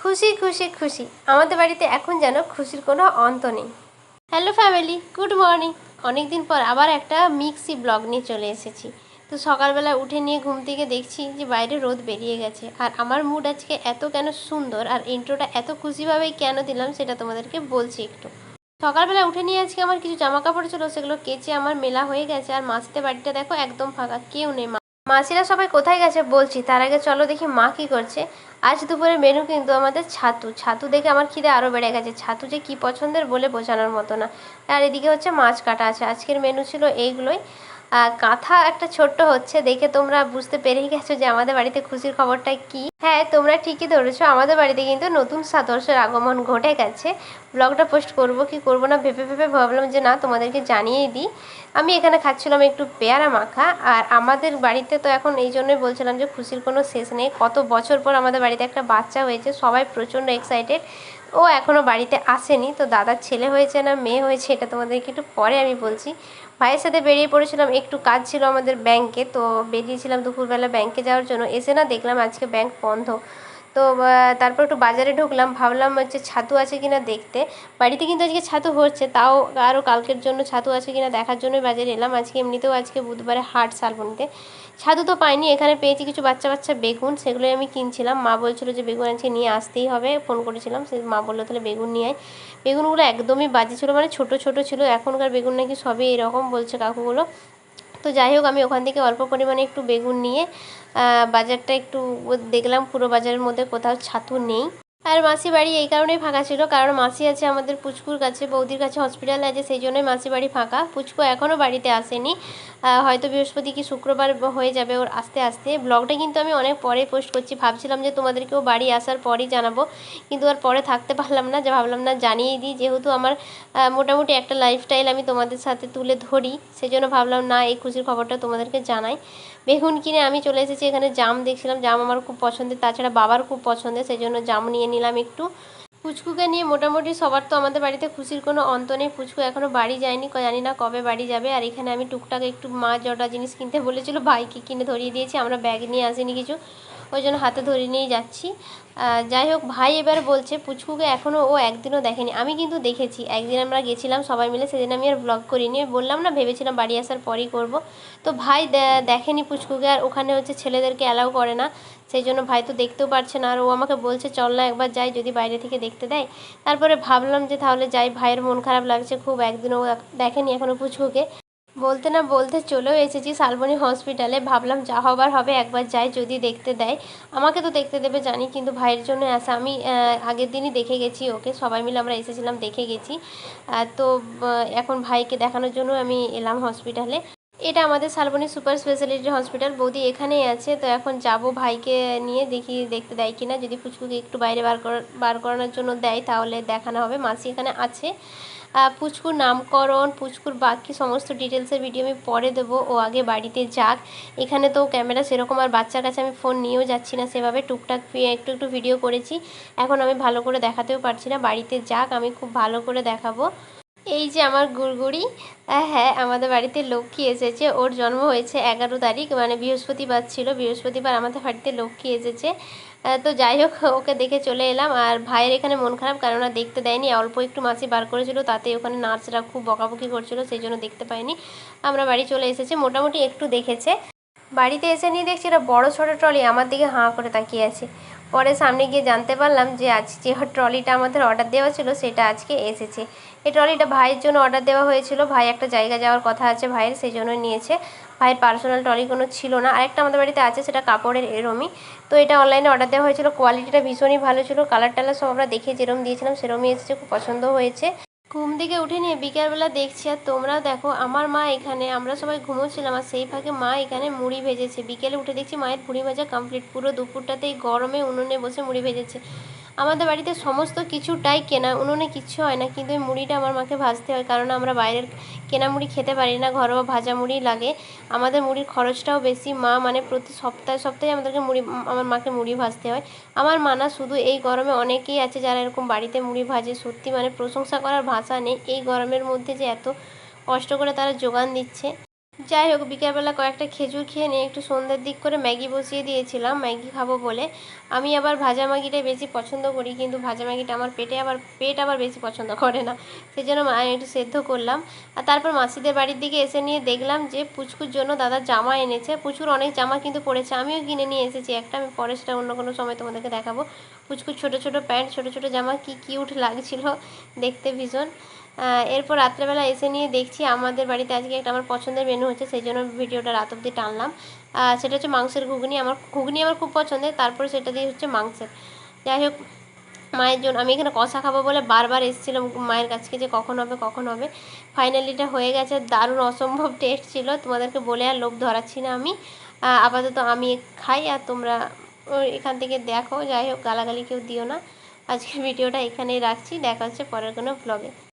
খুশি খুশি খুশি। আমাদের বাড়িতে এখন যেন খুশির কোনো অন্ত নেই। হ্যালো ফ্যামিলি গুড মর্নিং অনেক দিন পর আবার একটা মিক্সি ব্লগ নিয়ে চলে এসেছি। তো সকালবেলা উঠে নিয়ে ঘুম থেকে দেখছি যে বাইরে রোদ বেরিয়ে গেছে। আর আমার মুড আজকে এত কেন সুন্দর আর ইন্ট্রোটা এত খুশিভাবে কেন দিলাম সেটা তোমাদেরকে বলছি একটু। সকালবেলা উঠে নিয়ে আজকে আমার কিছু জামা কাপড় ছিল, সেগুলো কেচে আমার মেলা হয়ে গেছে। আর মাসিতে বাড়িটা দেখো একদম ফাঁকা, কেউ নেই মাসিরা সবাই কোথায় গেছে বলছি, তার আগে চলো দেখি মা কি করছে। আজ দুপুরে মেনু কিন্তু আমাদের ছাতু। ছাতু দেখে আমার খিদে আরও বেড়ে গেছে। ছাতু যে কি পছন্দের বলে বোঝানোর মতো না। আর এদিকে হচ্ছে মাছ কাটা আছে। আজকের মেনু ছিল এইগুলোই। কাঁথা একটা ছোট্ট হচ্ছে। দেখে তোমরা বুঝতে পেরেই গেছো যে আমাদের বাড়িতে খুশির খবরটা কি। হ্যাঁ তোমরা ঠিকই ধরেছো। আমাদের বাড়িতে কিন্তু নতুন সাদর্শের আগমন ঘটে গেছে। ব্লগটা পোস্ট করব কি করব না ভেবে ভেবে ভাবলাম যে না, তোমাদেরকে জানিয়েই দিই। আমি এখানে খাচ্ছিলাম একটু পেয়ারা মাখা, আর আমাদের বাড়িতে তো এখন এই জন্যই বলছিলাম যে খুশির কোনো শেষ নেই। কত বছর পর আমাদের বাড়িতে একটা বাচ্চা হয়েছে, সবাই প্রচণ্ড এক্সাইটেড ও এখনও বাড়িতে আসেনি, তো দাদার ছেলে হয়েছে না, মেয়ে হয়েছে, এটা তোমাদেরকে একটু পরে আমি বলছি। ভাইয়ের সাথে বেরিয়ে পড়েছিলাম, একটু কাজ ছিল আমাদের ব্যাংকে তো বেরিয়েছিলাম দুপুরবেলা ব্যাংকে যাওয়ার জন্য। এসে না দেখলাম আজকে ব্যাংক বন্ধ। তো তারপর একটু বাজারে ঢুকলাম, ভাবলাম হচ্ছে ছাতু আছে কিনা দেখতে। বাড়িতে কিন্তু আজকে ছাতু হচ্ছে, তাও আরও কালকের জন্য ছাতু আছে কিনা দেখার জন্যই বাজারে এলাম। আজকে এমনিতেও আজকে বুধবারে হাট শালবনিতে। ছাতু তো পাইনি, এখানে পেয়েছি কিছু বাচ্চা বাচ্চা বেগুন সেগুলোই আমি কিনছিলাম। মা বলছিল যে বেগুন আজকে নিয়ে আসতেই হবে, ফোন করেছিলাম, সে মা বলল, তাহলে বেগুন নিয়ে আয়। বেগুনগুলো একদমই বাজে ছিল মানে ছোট ছোট ছিল, এখনকার বেগুন নাকি সবই এরকম বলছে কাকুগুলো। তো যাই হোক, আমি ওখান থেকে অল্প পরিমাণে একটু বেগুন নিয়ে বাজারটা একটু দেখলাম, পুরো বাজারের মধ্যে কোথাও ছাতু নেই। আর মাসি বাড়ি এই কারণেই ফাঁকা ছিল, কারণ মাসি আছে আমাদের পুচকুর কাছে, বৌদির কাছে হসপিটাল আছে, সেই জন্যই মাসি বাড়ি ফাঁকা। পুচকু এখনও বাড়িতে আসেনি। হয়তো বৃহস্পতি কি শুক্রবার হয়ে যাবে ওর আস্তে আস্তে। ব্লগটা কিন্তু আমি অনেক পরে পোস্ট করছি, ভাবছিলাম যে তোমাদেরকেও বাড়ি আসার পরই জানাব, কিন্তু আর পরে থাকতে পারলাম না, যে ভাবলাম না জানিয়ে দিই। যেহেতু আমার মোটামুটি একটা লাইফস্টাইল আমি তোমাদের সাথে তুলে ধরি, সেজন্য ভাবলাম না, এই খুশির খবরটা তোমাদেরকে জানাই। বেগুন কিনে আমি চলে এসেছি, এখানে জাম দেখছিলাম, জাম আমার খুব পছন্দের, তাছাড়া বাবার খুব পছন্দের সেই জন্য জাম নিয়ে নিলাম একটু। পুচকুকে নিয়ে মোটামুটি সবার তো আমাদের বাড়িতে খুশির কোনো অন্ত নেই, পুচকু এখনও বাড়ি যায়নি জানি না কবে বাড়ি যাবে, আর এখানে আমি টুকটাক একটু মা জটা জিনিস কিনতে বলেছিল, ভাইকে কিনে ধরিয়ে দিয়েছি, আমরা ব্যাগ নিয়ে আসিনি কিছু। ওই জন্য হাতে ধরে নিয়েই যাচ্ছি। যাই হোক, ভাই এবার বলছে, পুচকুকে এখনও ও একদিনও দেখেনি। আমি কিন্তু দেখেছি। একদিন আমরা গেছিলাম সবাই মিলে, সেদিন আমি আর ব্লগ করিনি। বললাম না, ভেবেছিলাম বাড়ি আসার পরই করব। তো ভাই দেখেনি পুচকুকে আর ওখানে হচ্ছে ছেলেদেরকে অ্যালাউ করে না। সেই জন্য ভাই তো দেখতেও পারছে না। আর ও আমাকে বলছে, চল না একবার যাই, যদি বাইরে থেকে দেখতে দেয়। তারপরে ভাবলাম যে, তাহলে যাই। ভাইয়ের মন খারাপ লাগছে খুব। একদিনও দেখেনি এখনও পুচকুকে। বলতে না বলতে চলেও এসেছি শালবনী হসপিটালে। ভাবলাম যা হবার হবে, একবার যাই, যদি দেখতে দেয়। আমাকে তো দেখতে দেবে, জানি, কিন্তু ভাইয়ের জন্য আসা আমি আগের দিনই দেখে গেছি ওকে। সবাই মিলে আমরা এসেছিলাম, দেখে গেছি। তো এখন ভাইকে দেখানোর জন্য আমি এলাম হসপিটালে। এটা আমাদের শালবনী সুপার স্পেশালিটি হসপিটাল। বৌদি এখানেই আছে, তো এখন যাব ভাইকে নিয়ে দেখি দেখতে দেয় কিনা। যদি পুচকুকে একটু বাইরে বার বার করানোর জন্য দেয়, তাহলে দেখানো হবে। মাসি এখানে আছে। পুচকুর নামকরণ, পুচকুর বাকি সমস্ত ডিটেলসের ভিডিও আমি পরে দেবো। ও আগে বাড়িতে যাক। এখানে তো ক্যামেরা সেরকম আর বাচ্চার কাছে আমি ফোন নিয়েও যাচ্ছি না সেভাবে। টুকটাক একটু একটু ভিডিও করেছি। এখন আমি ভালো করে দেখাতেও পারছি না। বাড়িতে যাক, আমি খুব ভালো করে দেখাবো। এই যে আমার গুড়গুড়ি হ্যাঁ আমাদের বাড়িতে লক্ষ্মী এসেছে। ওর জন্ম হয়েছে এগারো তারিখ মানে বৃহস্পতিবার ছিল। বৃহস্পতিবার আমাদের বাড়িতে লক্ষ্মী এসেছে। তো যাই হোক, ওকে দেখে চলে এলাম। আর ভাইয়ের এখানে মন খারাপ কেননা দেখতে দেয়নি। অল্প একটু মাসি বার করেছিল, তাতে ওখানে নার্সরা খুব বকাবকি করছিল, সেই জন্য দেখতে পাইনি। আমরা বাড়ি চলে এসেছি, মোটামুটি একটু দেখেছে। বাড়িতে এসে নিয়ে দেখছি একটা বড় ছোটো ট্রলি, আমার দিকে হাঁ করে তাকিয়ে আছে। পরে সামনে গিয়ে জানতে পারলাম যে আজ যে ট্রলিটা আমাদের অর্ডার দেওয়া ছিল, সেটা আজকে এসেছে। এই ট্রলিটা ভাইয়ের জন্য অর্ডার দেওয়া হয়েছিল। ভাই একটা জায়গা যাওয়ার কথা আছে ভাইয়ের সেই জন্য নিয়েছে। ভাইয়ের পার্সোনাল ট্রলি কোনো ছিল না। আরেকটা আমাদের বাড়িতে আছে, সেটা কাপড়ের এরমই। তো এটা অনলাইনে অর্ডার দেওয়া হয়েছিল। কোয়ালিটিটা ভীষণই ভালো ছিল। কালার টালার সব আমরা দেখে যেরম দিয়েছিলাম, সেরমই এসেছে। খুব পছন্দ হয়েছে। ঘুম থেকে উঠে নিয়ে বিকেলবেলা দেখছি, আর তোমরাও দেখো, আমার মা এখানে, আমরা সবাই ঘুমোচ্ছিলাম, আর সেই ফাঁকে মা এখানে মুড়ি ভেজেছে। বিকেলে উঠে দেখছি মায়ের মুড়ি ভাজা কমপ্লিট পুরো দুপুরটাতেই গরমে উনুনে বসে মুড়ি ভেজেছে। আমাদের বাড়িতে সমস্ত কিছুটাই কেনা, উনুনে কিচ্ছু হয় না, কিন্তু মুড়িটা আমার মাকে ভাজতে হয়, কারণ আমরা বাইরের কেনা মুড়ি খেতে পারি না, ঘরোয়া ভাজা মুড়ি লাগে। আমাদের মুড়ির খরচটাও বেশি, মা মানে প্রতি সপ্তাহে সপ্তাহে আমাদেরকে মুড়ি, আমার মাকে মুড়ি ভাজতে হয়। আমার মানা শুধু এই গরমে অনেকেই আছে যারা এরকম বাড়িতে মুড়ি ভাজে, সত্যি মানে প্রশংসা করার ভাষা নেই, এই গরমের মধ্যে যে এত কষ্ট করে তারা যোগান দিচ্ছে। যাই হোক, বিকেলবেলা কয়েকটা খেজুর খেয়ে নিয়ে একটু সন্ধ্যের দিক করে ম্যাগি বসিয়ে দিয়েছিলাম, ম্যাগি খাব বলে। আমি আবার ভাজা ম্যাগিটাই বেশি পছন্দ করি, কিন্তু ভাজা ম্যাগিটা আমার পেটে আবার, পেট আবার বেশি পছন্দ করে না। সেই জন্য মা একটু সেদ্ধ করলাম। আর তারপর মাসিদের বাড়ির দিকে এসে নিয়ে দেখলাম যে, পুচকুর জন্য দাদা জামা এনেছে। পুচকুর অনেক জামা কিন্তু পড়েছে, আমিও কিনে নিয়ে এসেছি। একটা আমি পরে সেটা অন্য কোনো সময় তোমাদেরকে দেখাবো। পুচকুর ছোটো ছোটো প্যান্ট, ছোটো ছোটো জামা, কি কিউট লাগছিল দেখতে ভীষণ। এরপর রাত্রেবেলা এসে নিয়ে দেখছি আমাদের বাড়িতে আজকে একটা আমার পছন্দের মেনু হচ্ছে, সেই জন্য ভিডিওটা রাত অবধি টানলাম। সেটা হচ্ছে মাংসের ঘুগনি। আমার ঘুগনি আমার খুব পছন্দের, তারপরে সেটা দিয়ে হচ্ছে মাংসের। যাই হোক, মায়ের জন্য আমি এখানে কষা খাব বলে বারবার এসেছিলাম মায়ের কাছকে যে কখন হবে কখন হবে। ফাইনালিটা হয়ে গেছে, দারুণ অসম্ভব টেস্ট ছিল। তোমাদেরকে বলে আর লোভ ধরাচ্ছি না আমি। আপাতত আমি খাই আর তোমরা এখান থেকে দেখো, যাই হোক, গালাগালি কেউ দিও না। আজকের ভিডিওটা এখানেই রাখছি। দেখা হচ্ছে পরের কোনো ব্লগে